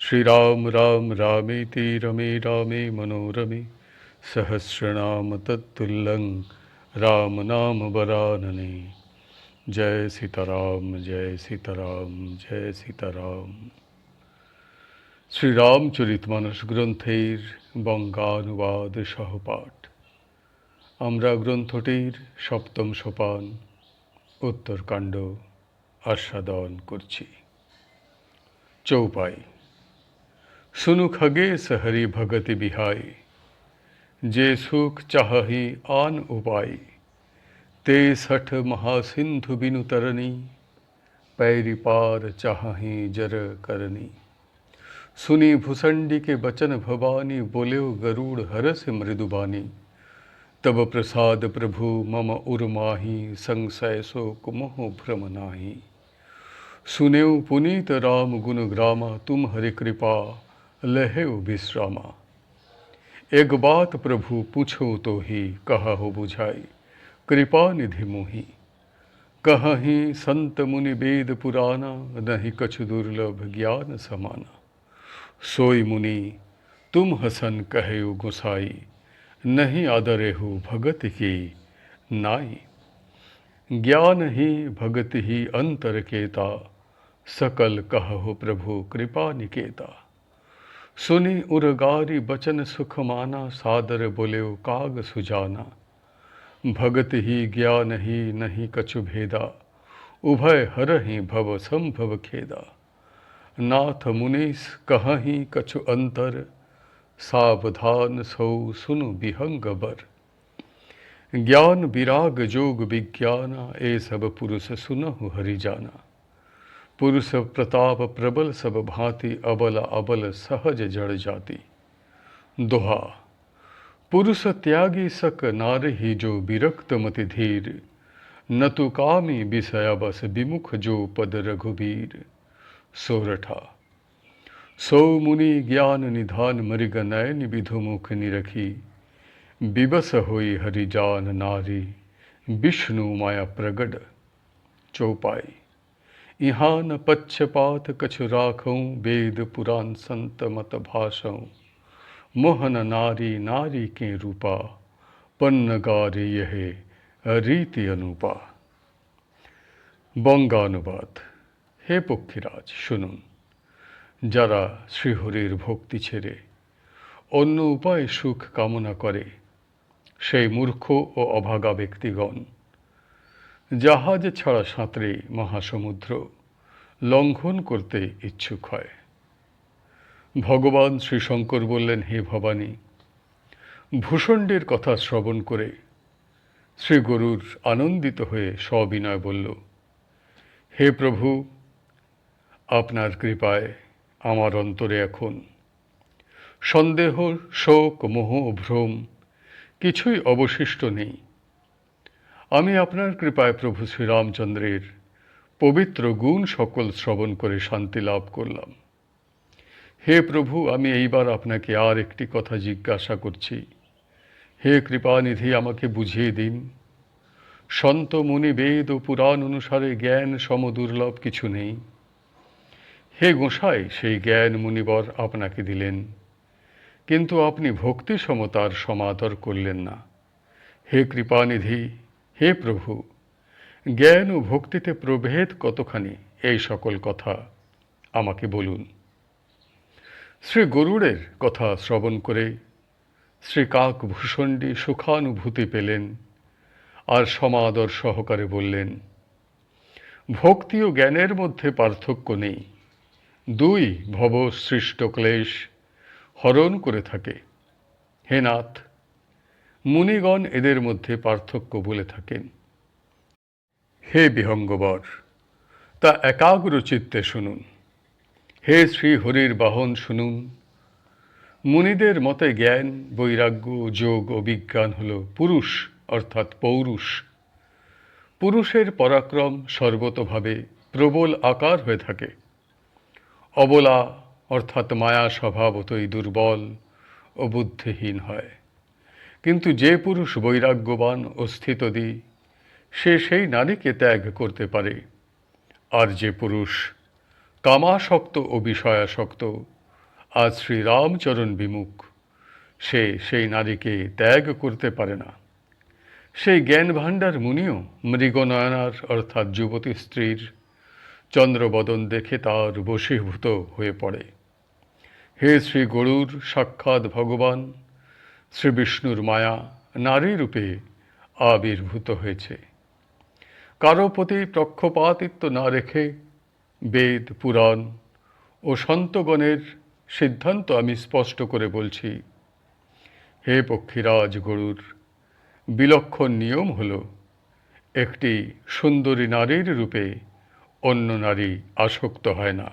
শ্রীরাম রাম রামেতি রমে রামে মনোরমে সহস্রনাম তুল্লং রাম নাম বরাননে। জয় সীতারাম জয় সীতারাম জয় সীতারাম। শ্রীরামচরিতমানস গ্রন্থের বঙ্গানুবাদ সহপাঠ। আমরা গ্রন্থটির সপ্তম সোপান, উত্তরকাণ্ড আস্বাদন করছি। চৌপাই। सुनु खगेश हरि भगति बिहाय जे सुख चाहि आन उपाय ते सठ महासिंधु बिनु तरनी पैरी पार चाहि जर करनी सुनी भुसंडी के बचन भवानी बोलेओ गरुड़ हरस मृदुबानी तब प्रसाद प्रभु मम उर्माही संशय सो कुमोह भ्रम नाही। सुनेऊ पुनीत राम गुण ग्रामा, तुम हरि कृपा। लहे विश्रामा। एक बात प्रभु पूछो तो ही कहा हो बुझाई। कृपा निधि मोही। कहीं संत मुनि वेद पुराना, नहीं कछु दुर्लभ ज्ञान समाना। सोई मुनि, तुम हसन कहे गुसाई। नहीं आदरे हो भगत की नाई। ज्ञान ही भगत ही अंतर केता। सकल कहो प्रभु कृपा निकेता। सुनी उरगारी बचन सुख माना, सादर बोलेओ काग सुजाना। भगत ही ज्ञान ही नहीं कछु भेदा, उभय हर ही भव संभव खेदा। नाथ मुनीस कहीं कछु अंतर, सावधान सौ सुनु विहंग बर। ज्ञान विराग जोग विज्ञाना, ए सब पुरुष सुनहु हरि जाना। पुरुष प्रताप प्रबल सब भांति अबल अबल सहज जड़ जाति। दोहा, पुरुष त्यागी सक नार ही जो विरक्त मति धीर। न तु कामी विषय बस विमुख जो पद रघुबीर। सोरठा, सौ मुनि ज्ञान निधान मृग नयन विधु मुख निरखी। विवश होई हरिजान नारी, विष्णु माया प्रगट चौपाई। ইহান পচ্ছপাত কছু রাখৌ বেদ, পুরাণ, সন্ত মত ভাষৌ মোহন নারী নারী কে রূপা? পন্নগারে ইহে রীতি অনুপা। বঙ্গানুবাদ। হে পক্ষীরাজ, শুনুন। যারা শ্রীহরির ভক্তি ছেড়ে, অন্য উপায়ে সুখ কামনা করে, সেই মূর্খ ও অভাগা ব্যক্তিগণ জাহাজ ছাড়া সাঁতরে মহাসমুদ্র লঙ্ঘন করতে ইচ্ছুক হয়। ভগবান শ্রীশঙ্কর বললেন, হে ভবানী, ভূষণ্ডের কথা শ্রবণ করে শ্রী গরুর আনন্দিত হয়ে সবিনয় বলল, হে প্রভু, আপনার কৃপায় আমার অন্তরে এখন সন্দেহ, শোক, মোহ, ভ্রম কিছুই অবশিষ্ট নেই। আমি আপনার কৃপায় প্রভু শ্রীরামচন্দ্রের পবিত্র গুণ সকল শ্রবণ করে শান্তি লাভ করলাম। হে প্রভু, আমি এইবার আপনাকে আর একটি কথা জিজ্ঞাসা করছি। হে কৃপানিধি, আমাকে বুঝিয়ে দিন। সন্ত মুনি বেদ ও পুরাণ অনুসারে জ্ঞান সমদুর্লভ কিছু নেই। হে গোসাই, সেই জ্ঞান মুনিবর আপনাকে দিলেন। কিন্তু আপনি ভক্তি সমতার সমাদর করলেন না। হে কৃপানিধি হে প্রভু, জ্ঞান ও ভক্তিতে প্রভেদ কতখানি? এই সকল কথা আমাকে বলুন। শ্রী গরুড়ের কথা শ্রবণ করে শ্রী কাক ভূষণ্ডী সুখানুভূতি পেলেন আর সমাদর সহকারে বললেন, ভক্তি ও জ্ঞানের মধ্যে পার্থক্য নেই। দুই ভব সৃষ্ট ক্লেশ হরণ করে থাকে। হে নাথ মুনিগণ এদের মধ্যে পার্থক্য বলে থাকেন। হে বিহঙ্গবর, তা একাগ্র চিত্তে শুনুন। হে শ্রী হরির বাহন শুনুন। মুনিদের মতে জ্ঞান, বৈরাগ্য, যোগ ও বিজ্ঞান হল পুরুষ, অর্থাৎ পৌরুষ। পুরুষের পরাক্রম সর্বতভাবে প্রবল আকার হয়ে থাকে। অবলা, অর্থাৎ মায়া স্বভাবতই দুর্বল ও বুদ্ধিহীন হয়। কিন্তু যে পুরুষ বৈরাগ্যবান ও স্থিতদি, সে সেই নারীকে ত্যাগ করতে পারে। আর যে পুরুষ কামাসক্ত ও বিষয়াসক্ত আজ শ্রীরামচরণ বিমুখ, সে সেই নারীকে ত্যাগ করতে পারে না। সেই জ্ঞান ভাণ্ডার মুনিও মৃগনয়নার, অর্থাৎ যুবতী স্ত্রীর, চন্দ্রবদন দেখে তার বশীভূত হয়ে পড়ে। হে শ্রী গরুর সাক্ষাৎ ভগবান শ্রী বিষ্ণুর মায়া নারী রূপে আবির্ভূত হয়েছে। কারও প্রতি পক্ষপাতিত্ব না রেখে বেদ, পুরাণ ও সন্তগণের সিদ্ধান্ত আমি স্পষ্ট করে বলছি। হে পক্ষীরাজ গরুর, বিলক্ষণ নিয়ম হল, একটি সুন্দরী নারীর রূপে অন্য নারী আসক্ত হয় না।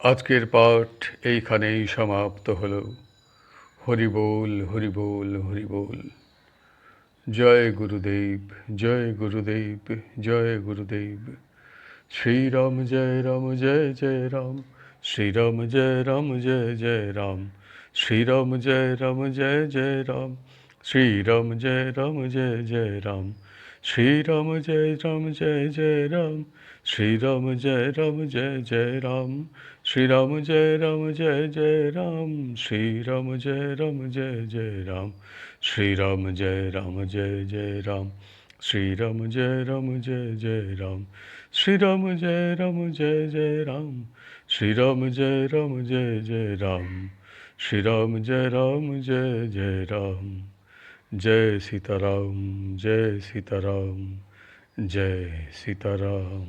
আজকের পাঠ এইখানেই সমাপ্ত হল। হরিবোল হরিবোল হরিবোল জয় গুরুদেব জয় গুরুদেব জয় গুরুদেব। শ্রীরাম জয় রাম, জয় জয় রাম। শ্রীরাম জয় রাম, জয় জয় রাম। শ্রীরাম জয় রাম, জয় জয় রাম। শ্রীরাম জয় রাম, জয় জয় রাম। শ্রীরাম জয় রাম, জয় জয় রাম। শ্রীরাম জয় রাম, জয় জয় রাম। শ্রীরাম জয় রাম জয় জয় রাম শ্রীরাম জয় রাম জয় জয় রাম শ্রীরাম জয় রাম জয় জয় রাম শ্রীরাম জয় রাম জয় জয় রাম শ্রীরাম জয় রাম জয় জয় রাম শ্রীরাম জয় রাম জয় জয় রাম শ্রীরাম জয় রাম জয় জয় রাম জয় সীতারাম জয় সীতারাম জয় সীতারাম